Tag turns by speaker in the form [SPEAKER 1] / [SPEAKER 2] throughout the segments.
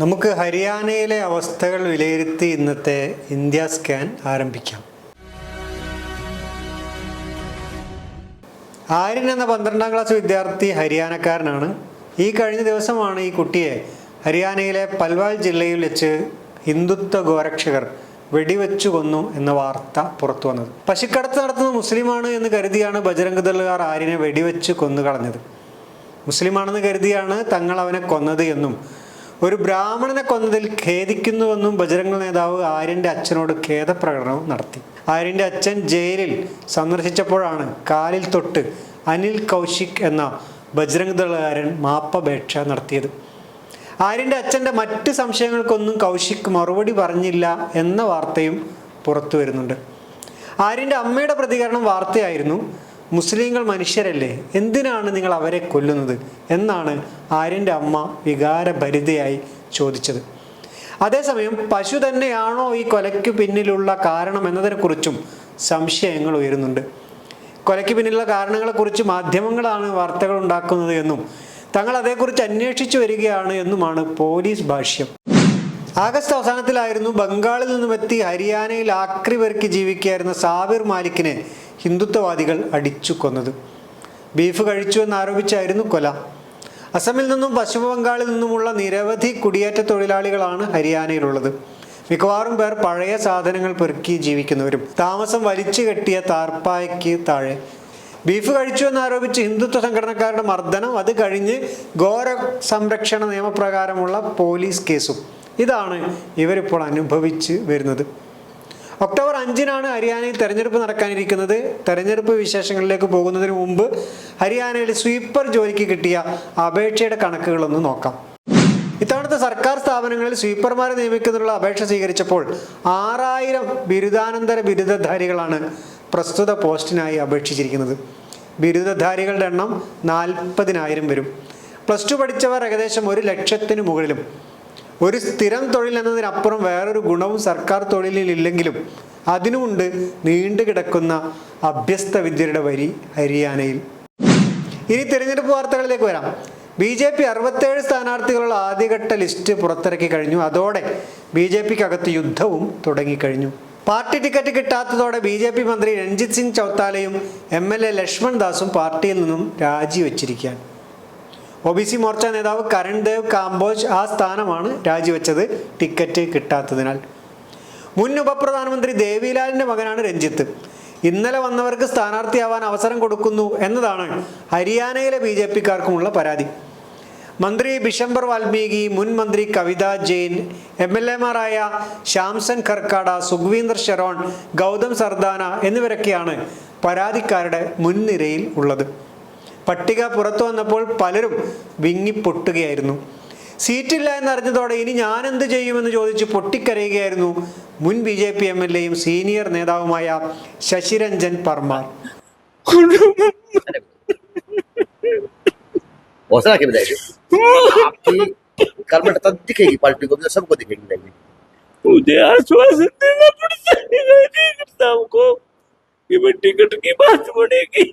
[SPEAKER 1] നമുക്ക് ഹരിയാനയിലെ അവസ്ഥകൾ വിലയിരുത്തി ഇന്നത്തെ ഇന്ത്യ സ്കാൻ ആരംഭിക്കാം. ആര്യൻ എന്ന പന്ത്രണ്ടാം ക്ലാസ് വിദ്യാർത്ഥി ഹരിയാനക്കാരനാണ്. ഈ കഴിഞ്ഞ ദിവസമാണ് ഈ കുട്ടിയെ ഹരിയാനയിലെ പൽവാൽ ജില്ലയിൽ വെച്ച് ഹിന്ദുത്വ ഗോരക്ഷകർ വെടിവെച്ചു കൊന്നു എന്ന വാർത്ത പുറത്തു വന്നത്. പശുക്കടത്ത് നടത്തുന്ന മുസ്ലിമാണ് എന്ന് കരുതിയാണ് ബജരംഗ് ദളുകാർ ആര്യനെ വെടിവെച്ച് കൊന്നു കളഞ്ഞത് മുസ്ലിമാണെന്ന് കരുതിയാണ് തങ്ങൾ അവനെ കൊന്നത് എന്നും ഒരു ബ്രാഹ്മണനെ കൊന്നതിൽ ഖേദിക്കുന്നുവെന്നും ബജരംഗ നേതാവ് ആര്യന്റെ അച്ഛനോട് ഖേദപ്രകടനവും നടത്തി. ആര്യന്റെ അച്ഛൻ ജയിലിൽ സന്ദർശിച്ചപ്പോഴാണ് കാലിൽ തൊട്ട് അനിൽ കൗശിക് എന്ന ബജരംഗ് ദളുകാരൻ മാപ്പപേക്ഷ നടത്തിയത്. ആര്യന്റെ അച്ഛന്റെ മറ്റ് സംശയങ്ങൾക്കൊന്നും കൗശിക് മറുപടി പറഞ്ഞില്ല എന്ന വാർത്തയും പുറത്തു വരുന്നുണ്ട്. ആര്യന്റെ അമ്മയുടെ പ്രതികരണം വാർത്തയായിരുന്നു. മുസ്ലിങ്ങൾ മനുഷ്യരല്ലേ? എന്തിനാണ് നിങ്ങൾ അവരെ കൊല്ലുന്നത്? എന്നാണ് ആര്യന്റെ അമ്മ വികാരഭരിതയായി ചോദിച്ചത്. അതേസമയം പശു തന്നെയാണോ ഈ കൊലയ്ക്ക് പിന്നിലുള്ള കാരണം എന്നതിനെക്കുറിച്ചും സംശയങ്ങൾ ഉയരുന്നുണ്ട്. കൊലയ്ക്ക് പിന്നിലുള്ള കാരണങ്ങളെക്കുറിച്ച് മാധ്യമങ്ങളാണ് വാർത്തകൾ ഉണ്ടാക്കുന്നത് എന്നും തങ്ങൾ അതേക്കുറിച്ച് അന്വേഷിച്ചു വരികയാണ് എന്നുമാണ് പോലീസ് ഭാഷ്യം. ആഗസ്റ്റ് അവസാനത്തിലായിരുന്നു ബംഗാളിൽ നിന്നും എത്തി ഹരിയാനയിൽ ആക്രി പെറുക്കി ജീവിക്കുകയായിരുന്ന സാബിർ മാലിക്കിനെ ഹിന്ദുത്വവാദികൾ അടിച്ചു കൊന്നത്. ബീഫ് കഴിച്ചു എന്നാരോപിച്ചായിരുന്നു കൊല. അസമിൽ നിന്നും പശ്ചിമ ബംഗാളിൽ നിന്നുമുള്ള നിരവധി കുടിയേറ്റ തൊഴിലാളികളാണ് ഹരിയാനയിലുള്ളത്. മിക്കവാറും പേർ പഴയ സാധനങ്ങൾ പെറുക്കി ജീവിക്കുന്നവരും താമസം വലിച്ചു കെട്ടിയ താർപ്പായ്ക്ക് താഴെ. ബീഫ് കഴിച്ചു എന്നാരോപിച്ച് ഹിന്ദുത്വ സംഘടനക്കാരുടെ മർദ്ദനം അത് കഴിഞ്ഞ് ഘോര സംരക്ഷണ നിയമപ്രകാരമുള്ള പോലീസ് കേസും. ഇതാണ് ഇവരിപ്പോൾ അനുഭവിച്ച് വരുന്നത്. ഒക്ടോബർ അഞ്ചിനാണ് ഹരിയാനയിൽ തെരഞ്ഞെടുപ്പ് നടക്കാനിരിക്കുന്നത്. തെരഞ്ഞെടുപ്പ് വിശേഷങ്ങളിലേക്ക് പോകുന്നതിന് മുമ്പ് ഹരിയാനയിൽ സ്വീപ്പർ ജോലിക്ക് കിട്ടിയ അപേക്ഷയുടെ കണക്കുകളൊന്ന് നോക്കാം. ഇത്തവണത്തെ സർക്കാർ സ്ഥാപനങ്ങളിൽ സ്വീപ്പർമാരെ നിയമിക്കുന്നതിനുള്ള അപേക്ഷ സ്വീകരിച്ചപ്പോൾ ആറായിരം ബിരുദാനന്തര ബിരുദധാരികളാണ് പ്രസ്തുത പോസ്റ്റിനായി അപേക്ഷിച്ചിരിക്കുന്നത്. ബിരുദധാരികളുടെ എണ്ണം നാൽപ്പതിനായിരം വരും. പ്ലസ് ടു പഠിച്ചവർ ഏകദേശം ഒരു ലക്ഷത്തിന് മുകളിലും. ഒരു സ്ഥിരം തൊഴിൽ എന്നതിനപ്പുറം വേറൊരു ഗുണവും സർക്കാർ തൊഴിലിൽ ഇല്ലെങ്കിലും അതിനുമുണ്ട് നീണ്ടു കിടക്കുന്ന അഭ്യസ്ത വിദ്യരുടെ വരി ഹരിയാനയിൽ. ഇനി തിരഞ്ഞെടുപ്പ് വാർത്തകളിലേക്ക് വരാം. ബി ജെ പി അറുപത്തേഴ് സ്ഥാനാർത്ഥികളുള്ള ആദ്യഘട്ട ലിസ്റ്റ് പുറത്തിറക്കി കഴിഞ്ഞു. അതോടെ ബി ജെ പിക്കകത്ത് യുദ്ധവും തുടങ്ങിക്കഴിഞ്ഞു. പാർട്ടി ടിക്കറ്റ് കിട്ടാത്തതോടെ ബി ജെ പി മന്ത്രി രഞ്ജിത് സിംഗ് ചൗത്താലയും എം എൽ എ ലക്ഷ്മൺ ദാസും പാർട്ടിയിൽ നിന്നും രാജിവെച്ചിരിക്കുകയാണ്. ഒ ബി സി മോർച്ച നേതാവ് കരൺ ദേവ് കാംബോജ് ആ സ്ഥാനമാണ് രാജിവെച്ചത്. ടിക്കറ്റ് കിട്ടാത്തതിനാൽ. മുൻ ഉപപ്രധാനമന്ത്രി ദേവിലാലിന്റെ മകനാണ് രഞ്ജിത്ത്. ഇന്നലെ വന്നവർക്ക് സ്ഥാനാർത്ഥിയാവാൻ അവസരം കൊടുക്കുന്നു എന്നതാണ് ഹരിയാനയിലെ ബി ജെ പിക്കാർക്കുമുള്ള പരാതി. മന്ത്രി ബിഷംബർ വാൽമീകി മുൻ മന്ത്രി കവിത ജെയിൻ എം എൽ എമാരായ ശ്യാംസൻ ഖർക്കാട സുഖ്വീന്ദർ ഷെറോൺ ഗൗതം സർദാന എന്നിവരൊക്കെയാണ് പരാതിക്കാരുടെ മുൻനിരയിൽ ഉള്ളത്. പട്ടിക പുറത്തു വന്നപ്പോൾ പലരും വിങ്ങിപ്പൊട്ടുകയായിരുന്നു സീറ്റില്ല എന്നറിഞ്ഞതോടെ ഇനി ഞാൻ എന്ത് ചെയ്യുമെന്ന് ചോദിച്ച് പൊട്ടിക്കരയുകയായിരുന്നു മുൻ B J P M L എയും സീനിയർ നേതാവുമായ ശശിരഞ്ജൻ പർമാർ
[SPEAKER 2] हौसला के बताइए आपकी कर्मठ तब दिखेगी पार्टी को भी और सबको दिखेगी नहीं
[SPEAKER 3] मुझे आश्वासन देना पड़ता है नहीं करता हमको कि मैं टिकट की बात बढ़ेगी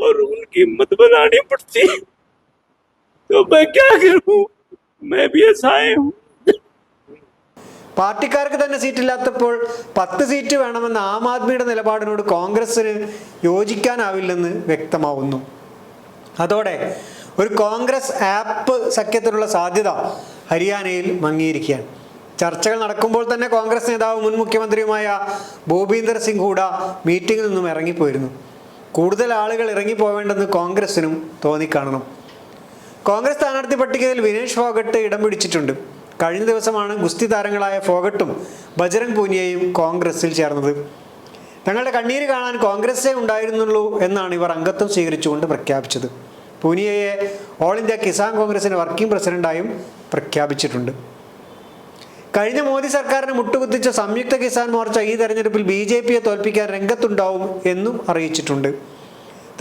[SPEAKER 3] और उनकी हिम्मत बनानी पड़ती तो मैं क्या करूं मैं भी असहाय हूं
[SPEAKER 1] പാർട്ടിക്കാർക്ക് തന്നെ സീറ്റില്ലാത്തപ്പോൾ പത്ത് സീറ്റ് വേണമെന്ന ആം ആദ്മിയുടെ നിലപാടിനോട് കോൺഗ്രസിന് യോജിക്കാനാവില്ലെന്ന് വ്യക്തമാവുന്നു അതോടെ ഒരു കോൺഗ്രസ് ആപ്പ് സഖ്യത്തിനുള്ള സാധ്യത ഹരിയാനയിൽ മങ്ങിയിരിക്കുകയാണ് ചർച്ചകൾ നടക്കുമ്പോൾ തന്നെ കോൺഗ്രസ് നേതാവ് മുൻ മുഖ്യമന്ത്രിയുമായ ഭൂപീന്ദർ സിംഗ് ഹൂഡ മീറ്റിംഗിൽ നിന്നും ഇറങ്ങിപ്പോയിരുന്നു കൂടുതൽ ആളുകൾ ഇറങ്ങിപ്പോവേണ്ടെന്ന് കോൺഗ്രസിനും തോന്നിക്കാണണം കോൺഗ്രസ് സ്ഥാനാർത്ഥി പട്ടികയിൽ വിനേഷ് ഫോഗട്ട് ഇടം പിടിച്ചിട്ടുണ്ട്. കഴിഞ്ഞ ദിവസമാണ് ഗുസ്തി താരങ്ങളായ ഫോഗട്ടും ബജരംഗ് പൂനിയയും കോൺഗ്രസിൽ ചേർന്നത്. തങ്ങളുടെ കണ്ണീര് കാണാൻ കോൺഗ്രസേ ഉണ്ടായിരുന്നുള്ളൂ എന്നാണ് ഇവർ അംഗത്വം സ്വീകരിച്ചുകൊണ്ട് പ്രഖ്യാപിച്ചത്. പൂനിയയെ ഓൾ ഇന്ത്യ കിസാൻ കോൺഗ്രസിന്റെ വർക്കിംഗ് പ്രസിഡന്റായും പ്രഖ്യാപിച്ചിട്ടുണ്ട്. കഴിഞ്ഞ മോദി സർക്കാരിനെ മുട്ടുകുത്തിച്ച സംയുക്ത കിസാൻ മോർച്ച ഈ തെരഞ്ഞെടുപ്പിൽ ബി ജെ പിയെ തോൽപ്പിക്കാൻ രംഗത്തുണ്ടാവും എന്നും അറിയിച്ചിട്ടുണ്ട്.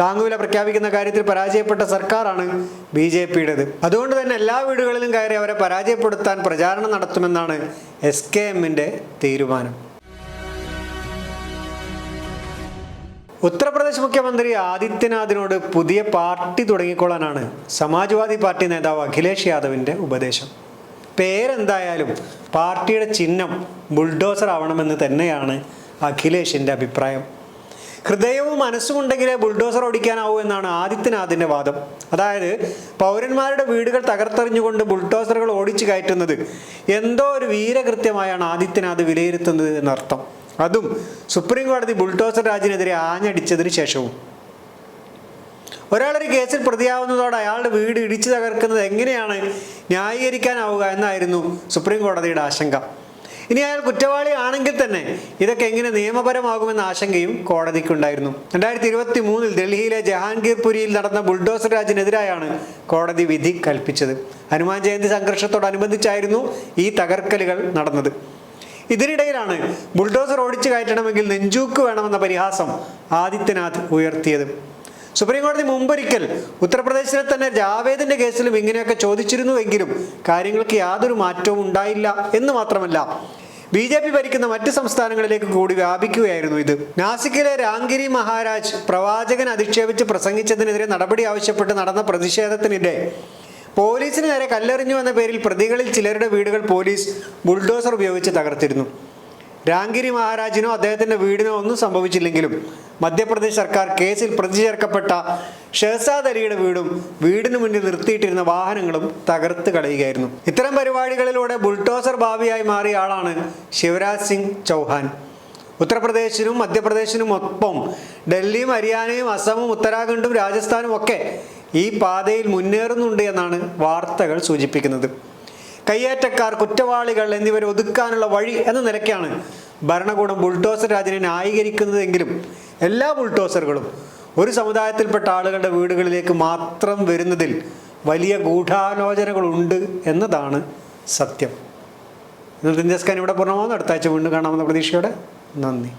[SPEAKER 1] താങ്ങുവില പ്രഖ്യാപിക്കുന്ന കാര്യത്തിൽ പരാജയപ്പെട്ട സർക്കാരാണ് ബി ജെ പിയുടേത്. അതുകൊണ്ട് തന്നെ എല്ലാ വീടുകളിലും കയറി അവരെ പരാജയപ്പെടുത്താൻ പ്രചാരണം നടത്തുമെന്നാണ് എസ് കെ എമ്മിന്റെ തീരുമാനം. ഉത്തർപ്രദേശ് മുഖ്യമന്ത്രി ആദിത്യനാഥിനോട് പുതിയ പാർട്ടി തുടങ്ങിക്കൊള്ളാനാണ് സമാജ്വാദി പാർട്ടി നേതാവ് അഖിലേഷ് യാദവിന്റെ ഉപദേശം. പേരെന്തായാലും പാർട്ടിയുടെ ചിഹ്നം ബുൾഡോസർ ആവണമെന്ന് തന്നെയാണ് അഖിലേഷിന്റെ അഭിപ്രായം. ഹൃദയവും മനസ്സും ഉണ്ടെങ്കിലേ ബുൾഡോസർ ഓടിക്കാനാവൂ എന്നാണ് ആദിത്യനാഥിന്റെ വാദം. അതായത് പൗരന്മാരുടെ വീടുകൾ തകർത്തെറിഞ്ഞുകൊണ്ട് ബുൾഡോസറുകൾ ഓടിച്ചു കയറ്റുന്നത് എന്തോ ഒരു വീരകൃത്യമായാണ് ആദിത്യനാഥ് വിലയിരുത്തുന്നത് എന്നർത്ഥം. അതും സുപ്രീം കോടതി ബുൾഡോസർ രാജിനെതിരെ ആഞ്ഞടിച്ചതിന് ശേഷവും. ഒരാളൊരു കേസിൽ പ്രതിയാവുന്നതോടെ അയാളുടെ വീട് ഇടിച്ചു തകർക്കുന്നത് എങ്ങനെയാണ് ന്യായീകരിക്കാനാവുക എന്നായിരുന്നു സുപ്രീം കോടതിയുടെ ആശങ്ക. ഇനി അയാൾ കുറ്റവാളി ആണെങ്കിൽ തന്നെ ഇതൊക്കെ എങ്ങനെ നിയമപരമാകുമെന്ന ആശങ്കയും കോടതിക്കുണ്ടായിരുന്നു. രണ്ടായിരത്തി ഇരുപത്തി മൂന്നിൽ ഡൽഹിയിലെ ജഹാംഗീർപുരിയിൽ നടന്ന ബുൾഡോസർ രാജിനെതിരായാണ് കോടതി വിധി കൽപ്പിച്ചത്. ഹനുമാൻ ജയന്തി സംഘർഷത്തോടനുബന്ധിച്ചായിരുന്നു ഈ തകർക്കലുകൾ നടന്നത്. ഇതിനിടയിലാണ് ബുൾഡോസർ ഓടിച്ചു കയറ്റണമെങ്കിൽ നെഞ്ചൂക്ക് വേണമെന്ന പരിഹാസം ആദിത്യനാഥ് ഉയർത്തിയത്. സുപ്രീം കോടതി മുമ്പൊരിക്കൽ ഉത്തർപ്രദേശിലെ തന്നെ ജാവേദിന്റെ കേസിലും ഇങ്ങനെയൊക്കെ ചോദിച്ചിരുന്നുവെങ്കിലും കാര്യങ്ങൾക്ക് യാതൊരു മാറ്റവും ഉണ്ടായില്ല എന്ന് മാത്രമല്ല. ബി ജെ പി ഭരിക്കുന്ന മറ്റ് സംസ്ഥാനങ്ങളിലേക്ക് കൂടി വ്യാപിക്കുകയായിരുന്നു ഇത്. നാസിക്കിലെ രാംഗിരി മഹാരാജ് പ്രവാചകൻ അധിക്ഷേപിച്ച് പ്രസംഗിച്ചതിനെതിരെ നടപടി ആവശ്യപ്പെട്ട് നടന്ന പ്രതിഷേധത്തിനിടെ പോലീസിന് നേരെ കല്ലെറിഞ്ഞു എന്ന പേരിൽ പ്രതികളിൽ ചിലരുടെ വീടുകൾ പോലീസ് ബുൾഡോസർ ഉപയോഗിച്ച് തകർത്തിരുന്നു. രാംഗിരി മഹാരാജിനോ അദ്ദേഹത്തിന്റെ വീടിനോ ഒന്നും സംഭവിച്ചില്ലെങ്കിലും മധ്യപ്രദേശ് സർക്കാർ കേസിൽ പ്രതി ചേർക്കപ്പെട്ട ഷെഹസാദ് അലിയുടെ വീടും വീടിന് മുന്നിൽ നിർത്തിയിട്ടിരുന്ന വാഹനങ്ങളും തകർത്ത് കളയുകയായിരുന്നു. ഇത്തരം പരിപാടികളിലൂടെ ബുൾഡോസർ ഭാവിയായി മാറിയ ആളാണ് ശിവരാജ് സിംഗ് ചൗഹാൻ. ഉത്തർപ്രദേശിനും മധ്യപ്രദേശിനും ഒപ്പം ഡൽഹിയും ഹരിയാനയും അസമും ഉത്തരാഖണ്ഡും രാജസ്ഥാനും ഒക്കെ ഈ പാതയിൽ മുന്നേറുന്നുണ്ട് എന്നാണ് വാർത്തകൾ സൂചിപ്പിക്കുന്നത്. കയ്യേറ്റക്കാർ കുറ്റവാളികൾ എന്നിവരെ ഒതുക്കാനുള്ള വഴി എന്ന നിലയ്ക്കാണ് ഭരണകൂടം ബുൾഡോസർ രാജിനെ ന്യായീകരിക്കുന്നതെങ്കിലും എല്ലാ ബുൾഡോസറുകളും ഒരു സമുദായത്തിൽപ്പെട്ട ആളുകളുടെ വീടുകളിലേക്ക് മാത്രം വരുന്നതിൽ വലിയ ഗൂഢാലോചനകളുണ്ട് എന്നതാണ് സത്യം. ഇന്നത്തെ ഇന്ത്യസ്കാൻ ഇവിടെ പൂർണമാകുന്നു. അടുത്ത ആഴ്ച വീണ്ടും കാണാമെന്ന പ്രതീക്ഷയോടെ നന്ദി.